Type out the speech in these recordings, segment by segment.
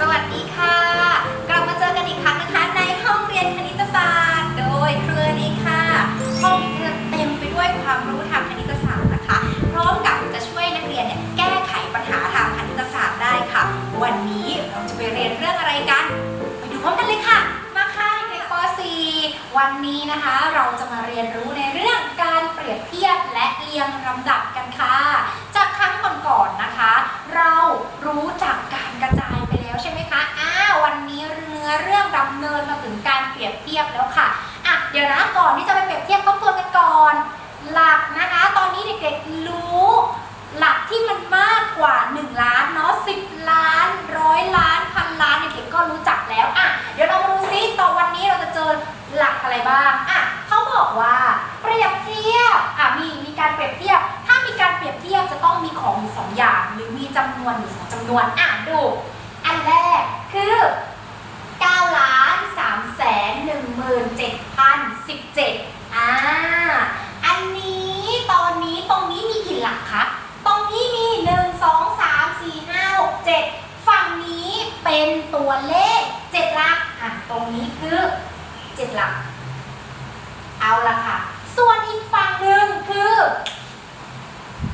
สวัสดีค่ะ กลับมาเจอกันอีกครั้งนะคะ ในห้องเรียนคณิตศาสตร์ โดยเครือนี้ค่ะ ห้องนี้จะเต็มไปด้วยความรู้ทางคณิตศาสตร์นะคะ พร้อมกับจะช่วยนักเรียนเนี่ยแก้ไขปัญหาทางคณิตศาสตร์ได้ค่ะ วันนี้เราจะไปเรียนเรื่องอะไรกัน ไปดูพร้อมกันเลยค่ะ มาค่ะเด็กป .4 วันนี้นะคะ เราจะมาเรียนรู้ในเรื่องการเปรียบเทียบและเรียงลำดับ อะเดี๋ยวนะก่อนที่จะไปเปรียบเทียบก็ตัวกันก่อน หลักนะคะ ตอนนี้เด็กๆรู้ หลักที่มันมากกว่า 1 ล้านเนาะ10 ล้านร้อยล้านพันล้านเด็กๆก็รู้จักแล้วอะเดี๋ยวเรามาดูซิต่อวันนี้เราจะเจอหลักอะไรบ้างอะเขาบอกว่าเปรียบเทียบอะมีมีการเปรียบเทียบ ถ้ามีการเปรียบเทียบจะต้องมีของอยู่สองอย่าง หรือมีจำนวนอยู่สองจำนวนอะดู อันแรกคือ9ล้าน3แสน1หมื่น7พัน17อ่าอันนี้ตอนนี้ตรงนี้มีกี่หลักคะ ตรงนี้มี 1 2 3 4 5 6 7 ฝั่งนี้เป็นตัวเลข 7 หลัก อะ ตรงนี้คือ 7 หลัก เอาละค่ะ ส่วนอีกฝั่งหนึ่งคือ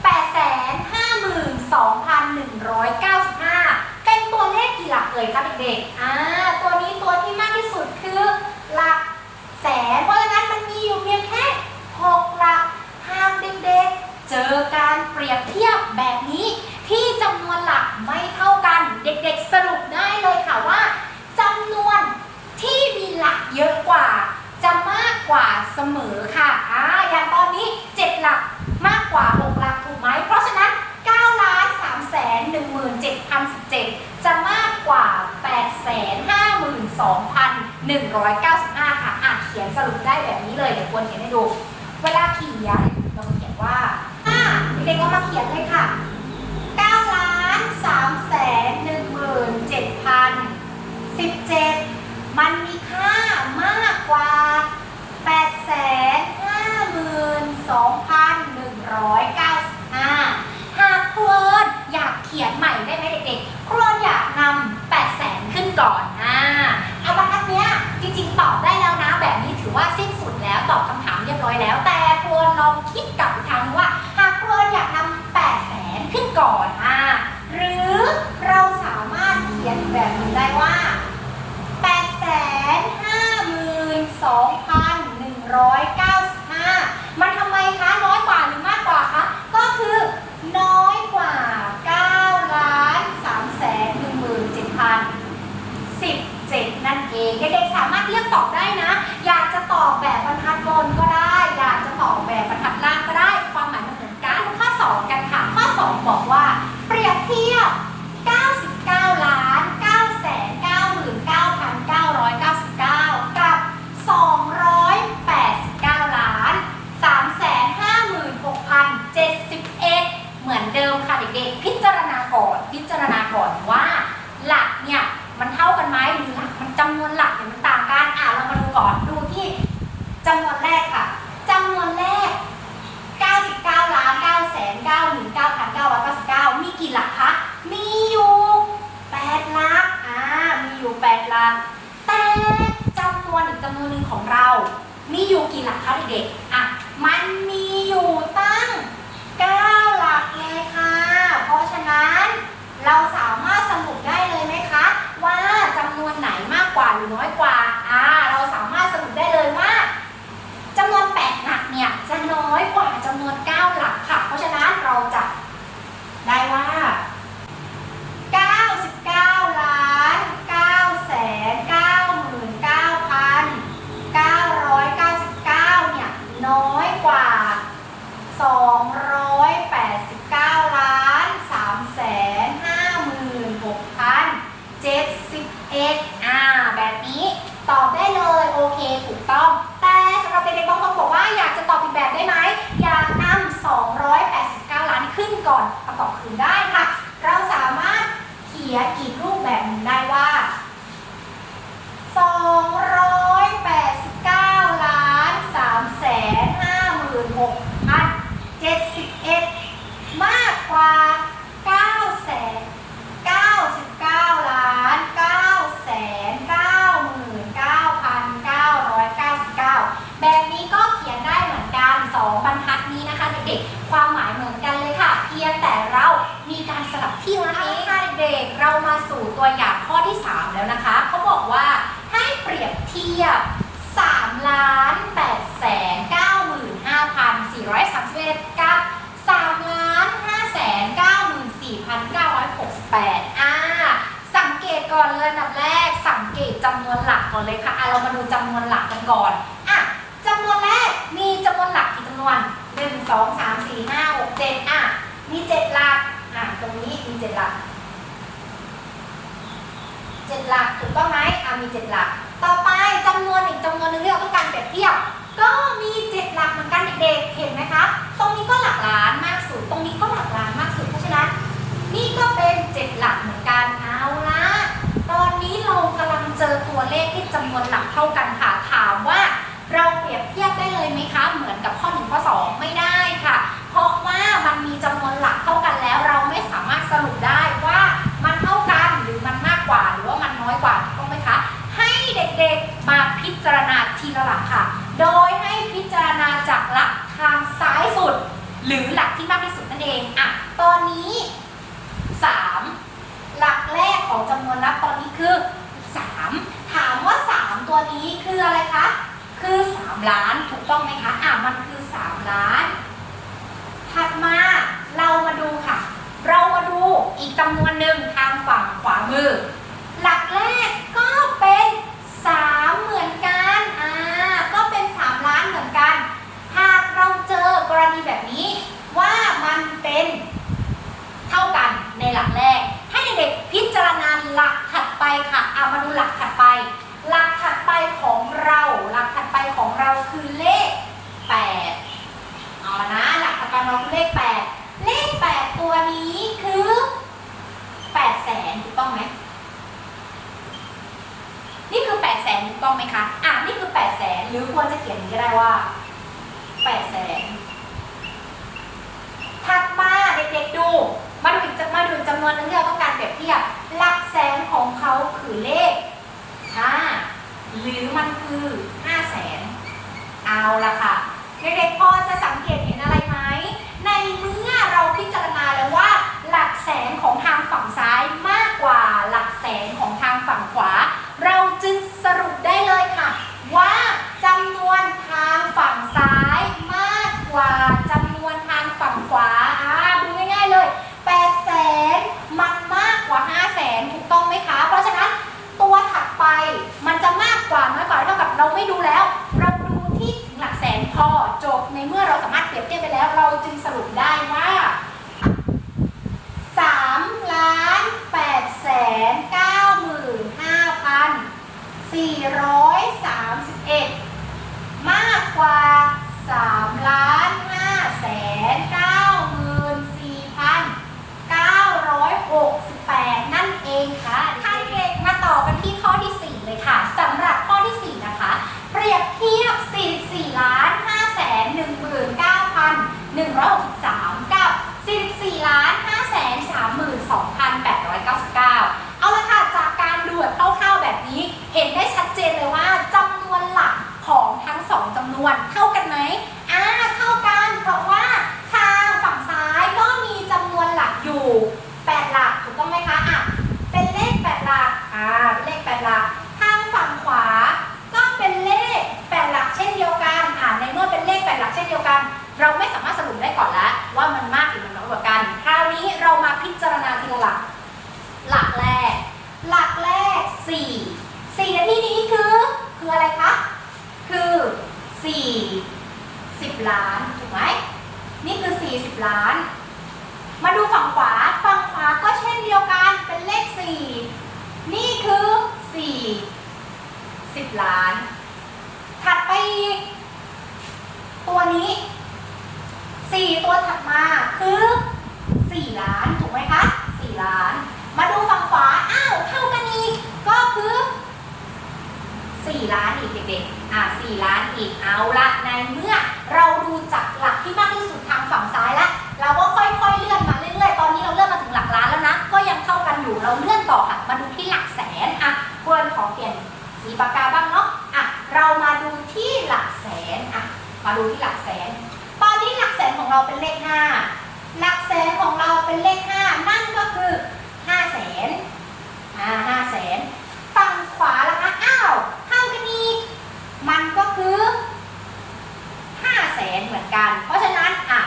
852,195 เป็นตัวเลขกี่หลักเอ่ยคะเด็กๆ อ่า ตัวนี้ตัวที่มากที่สุดคือหลักแสน เพราะฉะนั้นมันมีอยู่เพียงแค่ 6 หลัก หากเด็กๆ เจอการเปรียบเทียบแบบนี้ที่จำนวนหลักไม่เท่ากัน เด็กๆ สรุปได้เลยค่ะว่าจำนวนที่มีหลักเยอะกว่า จะมากกว่าเสมอค่ะอ่าอย่างตอนนี้ 7 หลักมากกว่า 6 หลักถูกไหม เพราะฉะนั้น9ล้าน3แสน17,017 จะมากกว่า 8 2,195 ค่ะ อะเขียนสรุปได้แบบนี้เลยเดี๋ยวควรเขียนให้ดู เวลาเขียนเราเขียนว่าอ่าเด็กก็มาเขียนเลยค่ะ9ล้าน3แสน17,017 มันมีค่ามากกว่า 8 52,195 หากครวนอยากเขียนใหม่ได้ไหมเด็กๆครวนอยากนำ8แสนขึ้นก่อนอ่าเอาบรรทัดเนี้ยจริงๆ ตอบได้แล้วนะ แบบนี้ถือว่าสิ้นสุดแล้วตอบคำถามเรียบร้อยแล้ว แต่ครวนลองคิดกลับอีกครั้งว่า หากครวนอยากนำ8แสนขึ้นก่อนอ่าหรือเราสามารถเขียนแบบนี้ได้ว่า 8 5 2 195 มันทำไมคะ น้อยกว่าหรือมากกว่าคะ ก็คือ น้อยกว่า9ล้าน3แสน17,000 17 นั่นเอง เด็กๆสามารถเลือกตอบได้นะ อยากจะตอบแบบบรรทัดบนก็ได้ อยากจะตอบแบบบรรทัดล่างก็ได้ ความหมายมันเหมือนกันดูข้อ 2 กันค่ะ ข้อ 2 บอกว่า เปรียบเทียบ 99 ล้าน9 9 9 9 9 9 กับ 289 ล้าน 356,071 เหมือนเดิมค่ะเด็กๆ พิจารณาก่อน พิจารณาก่อนว่า หลักเนี่ยมันเท่ากันไหมหรือหลักมันจำนวนหลักเนี่ยมันต่างกัน อะเรามาดูก่อน ดูที่จำนวนแรกค่ะจำนวนแรก 99 ล้าน9แสน99,999 มีกี่หลักคะ มีอยู่ 8 หลัก อ่า มี ลักแต่จำนวนอีกจำนวนหนึ่งของเรา มีอยู่กี่หลักคะเด็กๆอะมันมีอยู่ตั้ง 9 หลักเลยค่ะ เพราะฉะนั้นเราสามารถสรุปได้เลยไหมคะ ว่าจำนวนไหนมากกว่าหรือน้อยกว่าสามารถสรุปได้เลยว่าจำนวน 8 หลักเนี่ยจะน้อยกว่าจำนวน 9 หลักค่ะ เพราะฉะนั้นเราจะได้ว่า 99 ล้าน9แสน99,999 เนี่ย น้อยกว่า 289 ล้าน3แสน56,071อ่าแบบนี้ตอบได้เลยโอเคถูกต้อง แต่สำหรับเด็กๆบางคนบอกว่าอยากจะตอบอีกแบบได้ไหม อยากนำ289 ล้านขึ้นก่อนประกอบคืนได้ค่ะ เราสามารถเขียนอีก แต่เรามีการสลับที่วันนี้ค่ะเด็กเรามาสู่ตัวอย่างข้อที่ 3 แล้วนะคะเขาบอกว่าให้เปรียบเทียบ3ล้าน8แสน9 5 4 3 1กับ3ล้าน5แสน9 4 9 6 8อ่าสังเกตก่อนเลยอันดับแรก สังเกตจำนวนหลักก่อนเลยค่ะอะเรามาดูจำนวนหลักกันก่อนอะจำนวนแรกมีจำนวนหลักกี่จำนวน 1 2 3 4 5 6 7อะ มีเจ็ดหลักอะตรงนี้มีเจ็ดหลักเจ็ดหลักถูกต้องไหมอะมีเจ็ดหลัก ต่อไปจำนวนอีกจำนวนหนึ่งที่เราต้องการเปรียบเทียบก็มีเจ็ดหลักเหมือนกันเด็กๆเห็นไหมคะตรงนี้ก็หลักล้านมากสุด ตรงนี้ก็หลักล้านมากสุดเพราะฉะนั้น นี่ก็เป็นเจ็ดหลักเหมือนกัน เอาละตอนนี้เรากำลังเจอตัวเลขที่จำนวนหลักเท่ากันค่ะ ถามว่าเราเปรียบเทียบได้เลยไหมคะ เหมือนกับข้อ 1 ข้อ 2 ไม่ได้ค่ะ เพราะว่ามันมีจำนวนหลักเท่ากันแล้ว เราไม่สามารถสรุปได้ว่ามันเท่ากันหรือมันมากกว่า หรือว่ามันน้อยกว่าถูกต้องไหมคะ ให้เด็กๆมาพิจารณาทีละหลักค่ะ โดยให้พิจารณาจากหลักทางซ้ายสุด หรือหลักที่มากที่สุดนั่นเองอะตอนนี้ 3 หลักแรกของจำนวนนับตอนนี้คือ 3 ถามว่า 3 ตัวนี้คืออะไรคะ คือ 3 ล้านถูกต้องไหมคะอะมันคือ 3 ล้าน ถัดมาเรามาดูค่ะ เรามาดูอีกจำนวนหนึ่งทางฝั่งขวามือ หลักแรกก็เป็น 3 เหมือนกันอ่าก็เป็น 3 ล้านเหมือนกัน หากเราเจอกรณีแบบนี้ว่ามันเป็น เท่ากันในหลักแรก ให้เด็กๆพิจารณาหลักถัดไปค่ะเอามาดูหลักถัดไป หลักถัดไปของเรา หลักถัดไปของเราคือเลข 8 เอาละนะ หลักถัดไปของเราคือเลข 8 เลข 8 ตัวนี้คือ8แสนถูกต้องไหม นี่คือ8แสนถูกต้อง ไหมคะ อะนี่คือ8แสนหรือควรจะเขียนอย่างนี้ก็ได้ว่า8แสนถัดมาเด็กๆดู มาดูอีกจมาดูจำนวนหนึงที่เราต้องการเปรียบเทียบ หลักแสนของเขาคือเลข5หรือมันคือ5แสน เอาละค่ะ เด็กๆพอจะสังเกตเห็นอะไรไหม ในเมื่อเราพิจารณาแล้วว่า หลักแสนของทางฝั่งซ้ายมากกว่าหลักแสนของทางฝั่งขวา เราจึงสรุปได้เลยค่ะ ว่าจำนวนทางฝั่งซ้ายมากกว่าจำนวนทางฝั่งขวาอ่าดูง่ายๆเลย8แสนมันมากกว่า5แสนถูกต้องไหมคะ เพราะฉะนั้นตัวถัดไปมันจะมากกว่าน้อยกว่าเท่ากับเราไม่ดูแล้ว เราดูที่ถึงหลักแสนพอจบในเมื่อเราสามารถเปรียบเทียบไปแล้ว เราจึงสรุปได้ว่า 3ล้าน8แสน9หมื่น5พัน431 มากกว่า3ล้าน5แสน9หมื่น4พัน968 นั่นเองค่ะท่านเด็กมาต่อกันที่ข้อที่ 4 เลยค่ะสำหรับข้อที่ 4 นะคะ เปรียบเทียบ 44ล้าน5แสน19,163 กับ 44ล้าน5แสน32,899 เอาละค่ะ จากการดูแบบคร่าวๆแบบนี้ เห็นได้ชัดเจนเลยว่าจำนวนหลักของทั้งสองจำนวนเท่ากันไหมอ่าเท่ากันเพราะว่าทางฝั่งซ้ายก็มีจำนวนหลักอยู่ 8 หลักถูกต้องไหมคะอะเป็นเลข 8 หลักอ่าเป็นเลข 8 หลักทางฝั่งขวาก็เป็นเลข 8 หลักเช่นเดียวกันอ่าในเมื่อเป็นเลข 8 หลักเช่นเดียวกัน เราไม่สามารถสรุปได้ก่อนแล้วว่ามันมากหรือมันน้อยกว่ากัน คราวนี้เรามาพิจารณาทีละหลัก หลักแรก หลักแรก4 4 ในที่นี้คือ คืออะไรคะ คือ4 10 ล้านถูกไหมนี่คือ 40 ล้าน มาดูฝั่งขวา ฝั่งขวาก็เช่นเดียวกันเป็นเลข 4 นี่คือ 4 10 ล้านู่เราเลื่อนต่อค่ะ มาดูที่หลักแสนอะกวนขอเปลี่ยนสีปากกาบ้างเนาะอะเรามาดูที่หลักแสนอะมาดูที่หลักแสน ตอนนี้หลักแสนของเราเป็นเลขห้าหลักแสนของเราเป็นเลขห้านั่นก็คือห้าแสนอ่าห้าแสนฝั่งขวาล่ะคะอ้าวเท่ากันอีกมันก็คือห้าแสนเหมือนกัน เพราะฉะนั้นอะ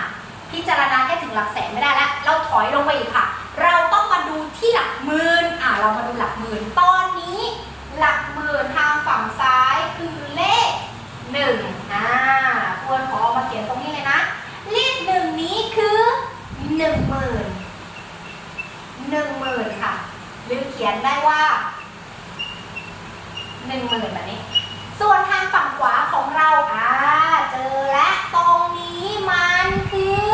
พิจารณาแค่ถึงหลักแสนไม่ได้แล้ว เราถอยลงไปอีกค่ะ หนึ่งหมื่นแบบนี้ ส่วนทางฝั่งขวาของเราอ่าเจอและตรงนี้มันคือ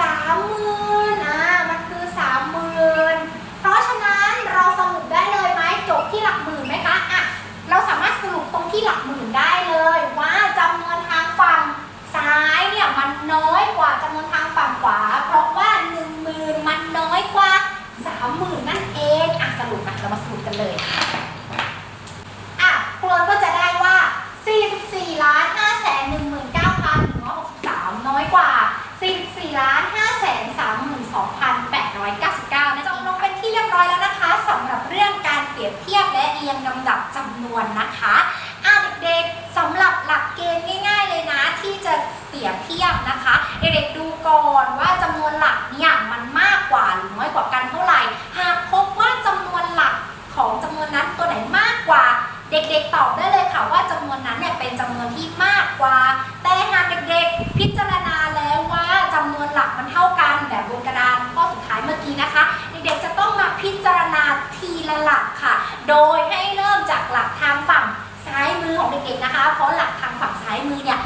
สามหมื่นอ่ามันคือสามหมื่นเพราะฉะนั้นเราสรุปได้เลยไหมจบที่หลักหมื่นไหมคะอะเราสามารถสรุปตรงที่หลักหมื่นได้เลย ว่าจำนวนทางฝั่งซ้ายเนี่ยมันน้อยกว่าจำนวนทางฝั่งขวา เพราะว่าหนึ่งหมื่นมันน้อยกว่าสามหมื่นนั่นเองอะสรุปอะเรามาสรุปกันเลย อะครวนก็จะได้ว่า 44ล้าน5แสน19,163 น้อยกว่า 44ล้าน5แสน32,899นะจบลงเป็นที่เรียบร้อยแล้วนะคะสำหรับเรื่องการเปรียบเทียบและเรียงลำดับจำนวนนะคะอะเด็กๆสำหรับหลักเกณฑ์ง่ายๆเลยนะ ที่จะเปรียบเทียบนะคะ เด็กๆดูก่อนว่าจำนวนหลักเนี่ยมันมากกว่าหรือน้อยกว่ากันเท่าไหร่ หากพบว่าจำนวนหลักของจำนวนนั้นตัวไหนมากกว่า เด็กๆตอบได้เลยค่ะว่าจำนวนนั้นเนี่ยเป็นจำนวนที่มากกว่า แต่หากเด็กๆ พิจารณาแล้วว่าจำนวนหลักมันเท่ากันแบบบนกระดานข้อสุดท้ายเมื่อกี้นะคะ เด็กๆจะต้องมาพิจารณาทีละหลักค่ะ โดยให้เริ่มจากหลักทางฝั่งซ้ายมือของเด็กๆนะคะ เพราะหลักทางฝั่งซ้ายมือเนี่ย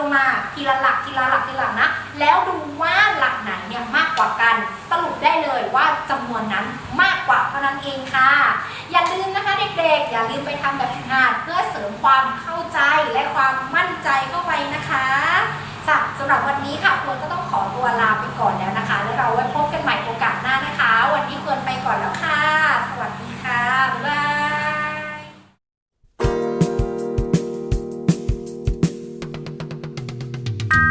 ลงมาทีละหลักทีละหลักทีละหลักนะ แล้วดูว่าหลักไหนเนี่ยมากกว่ากัน สรุปได้เลยว่าจำนวนนั้นมากกว่าเท่านั้นเองค่ะ อย่าลืมนะคะเด็กๆ อย่าลืมไปทำแบบฝึกงานเพื่อเสริมความเข้าใจและความมั่นใจเข้าไปนะคะสำหรับวันนี้ค่ะควรก็ต้องขอตัวลาไปก่อนแล้วนะคะ แล้วเราไว้พบกันใหม่โอกาสหน้านะคะ วันนี้ควรไปก่อนแล้วค่ะ สวัสดีค่ะบ๊ายบาย